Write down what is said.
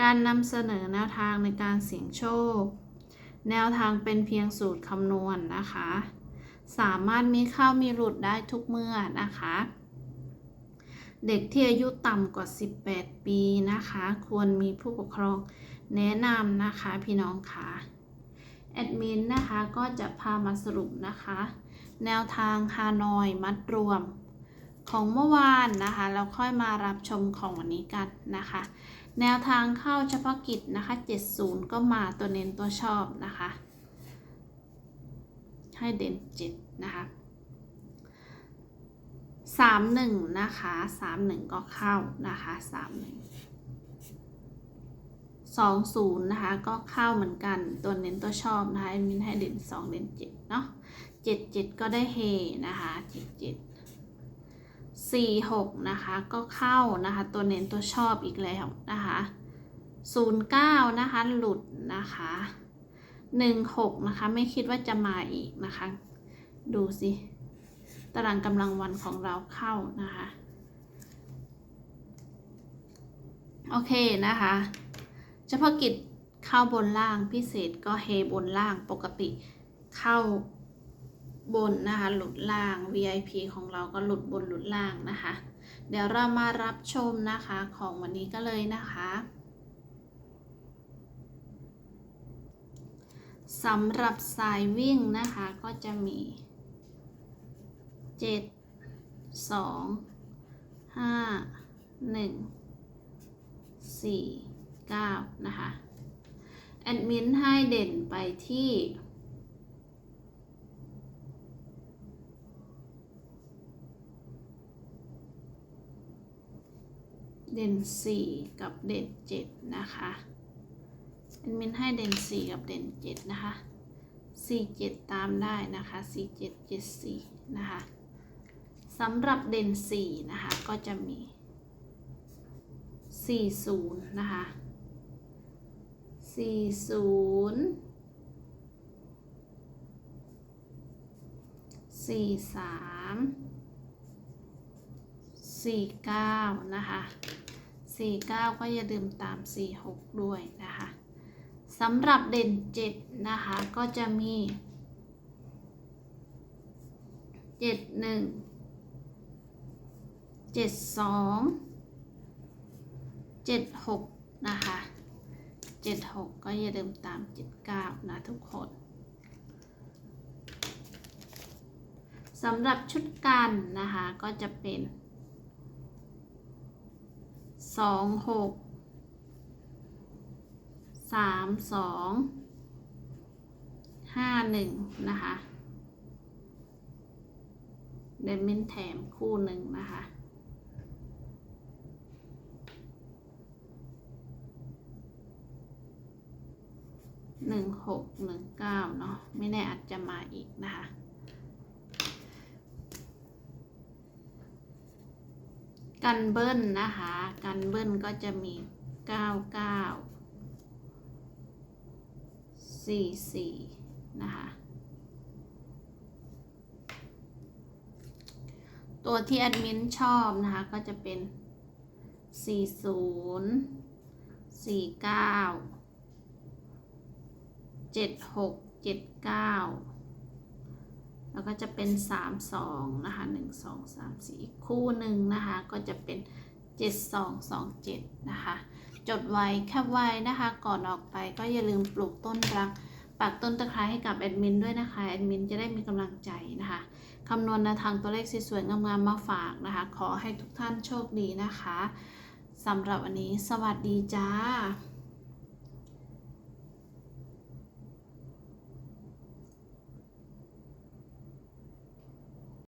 การนำเสนอแนวทางในการเสี่ยงโชค แนวทางเป็นเพียงสูตรคำนวณนนะคะ สามารถมีเข้ามีหลุดได้ทุกเมื่อนะคะ เด็กที่อายุต่ำกว่า 18 ปีนะคะ ควรมีผู้ปกครองแนะนำนะคะพี่น้องค่ะแอดมินนะคะก็จะพามาสรุปนะคะ แนวทางฮานอยมัดรวม ของเมื่อวานนะคะแล้วค่อยมารับชมของวันนี้กันนะคะ แนวทางเข้าเฉพาะกิจนะคะ 70 ก็มาตัวเน้นตัวชอบนะคะ ให้เด่น 7 นะคะ 31 นะคะ 31 ก็เข้านะคะ 31 20 นะคะ ก็เข้าเหมือนกันตัวเน้นตัวชอบนะคะมินให้เด่น 2 เด่น 7 เนาะ 77 ก็ได้เฮนะคะ 77 สี่หกนะคะ ก็เข้านะคะ ตัวเน้นตัวชอบอีกแล้วนะคะศูนย์เก้านะคะ หลุดนะคะหนึ่งหกนะคะ ไม่คิดว่าจะมาอีกนะคะ ดูสิตารางกำลังวันของเราเข้านะคะ โอเคนะคะ เฉพาะกิจเข้าบนล่างพิเศษก็เฮบนล่างปกติเข้า บนนะคะ หลุดล่าง VIP ของเราก็หลุดบนหลุดล่างนะคะ เดี๋ยวเรามารับชมนะคะของวันนี้ก็เลยนะคะสำหรับสายวิ่งนะคะก็จะมี 7 2 5 1 4 9 นะคะ แอดมินให้เด่นไปที่ เด่น 4 กับเด่น 7 นะคะแอดมินให้เด่น 4 กับเด่น 7 นะคะ 4 7 ตามได้นะคะ 4 7 7 4 นะคะสำหรับเด่น 4 นะคะ ก็จะมี 40 นะคะ 40 43 49 นะคะ 49 ก็อย่าลืมตาม 46 ด้วยนะคะสำหรับเด่น 7 นะคะ ก็จะมี 71 72 76 นะคะ 76 ก็อย่าลืมตาม 79 นะทุกคนสำหรับชุดกันนะคะ ก็จะเป็น สองหกสามสองห้าหนึ่งนะคะเดนมินแถมคู่หนึ่งนะคะหนึ่งหกหนึ่งเก้าเนาะไม่แน่อาจจะมาอีกนะคะ กันเบิ้ลนะคะ กันเบิ้ลก็จะมี 9 9 4 4 นะคะ ตัวที่แอดมินชอบนะคะ ก็จะเป็น 40 49 76 79 แล้วก็จะเป็น 3 2 นะคะ 1 2 3 4 อีกคู่หนึ่งนะคะ ก็จะเป็น 7 2 2 7 นะคะ จดไว้แคปไว้นะคะ ก่อนออกไปก็อย่าลืมปลูกต้นรักปักต้นตะไคร้ให้กับแอดมินด้วยนะคะ แอดมินจะได้มีกำลังใจนะคะคำนวณแนวทางตัวเลขสวยๆงามๆมาฝากนะคะ ขอให้ทุกท่านโชคดีนะคะสำหรับวันนี้ สวัสดีจ้า